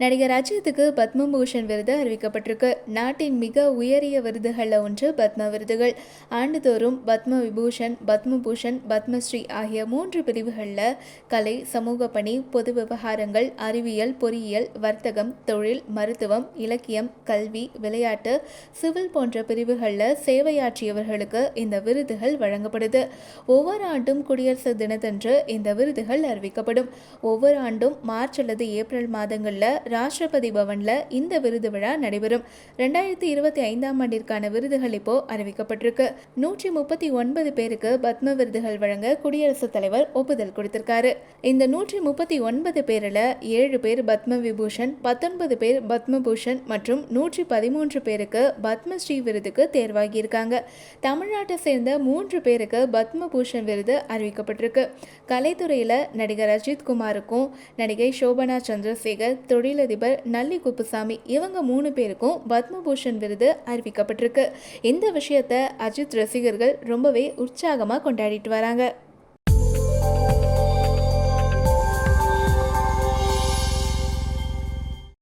நடிகர் அஜித்துக்கு பத்மபூஷன் விருது அறிவிக்கப்பட்டிருக்கு. நாட்டின் மிக உயரிய விருதுகளில் ஒன்று பத்ம விருதுகள். ஆண்டுதோறும் பத்ம விபூஷன் பத்மபூஷன் பத்மஸ்ரீ ஆகிய மூன்று பிரிவுகளில் கலை சமூக பணி பொது விவகாரங்கள் அறிவியல் பொறியியல் வர்த்தகம் தொழில் மருத்துவம் இலக்கியம் கல்வி விளையாட்டு சிவில் போன்ற பிரிவுகளில் சேவையாற்றியவர்களுக்கு இந்த விருதுகள் வழங்கப்படுது. ஒவ்வொரு ஆண்டும் குடியரசு தினத்தன்று இந்த விருதுகள் அறிவிக்கப்படும். ஒவ்வொரு ஆண்டும் மார்ச் அல்லது ஏப்ரல் மாதங்களில் ராஷ்டிரபதி பவனில் இந்த விருது விழா நடைபெறும். ரெண்டாயிரத்தி இருபத்தி ஐந்தாம் ஆண்டிற்கான விருதுகள் இப்போ அறிவிக்கப்பட்டிருக்கு. நூற்றி முப்பத்தி ஒன்பது பேருக்கு பத்ம விருதுகள் வழங்க குடியரசுத் தலைவர் ஒப்புதல் கொடுத்திருக்காரு. இந்த நூற்றி முப்பத்தி ஒன்பது பேரில் ஏழு பேர் பத்ம விபூஷன் பத்தொன்பது பேர் பத்மபூஷன் மற்றும் நூற்றி பதிமூன்று பேருக்கு பத்மஸ்ரீ விருதுக்கு தேர்வாகியிருக்காங்க. தமிழ்நாட்டை சேர்ந்த மூன்று பேருக்கு பத்மபூஷன் விருது அறிவிக்கப்பட்டிருக்கு. கலைத்துறையில் நடிகர் அஜித் குமாருக்கும் நடிகை சோபனா சந்திரசேகர் தொழிலதிபர் நல்லி குப்புசாமி. இவங்க மூணு பேருக்கும் பத்மபூஷன் விருது அறிவிக்கப்பட்டிருக்கு. இந்த விஷயத்தை அஜித் ரசிகர்கள் ரொம்பவே உற்சாகமாக கொண்டாடிட்டு வராங்க.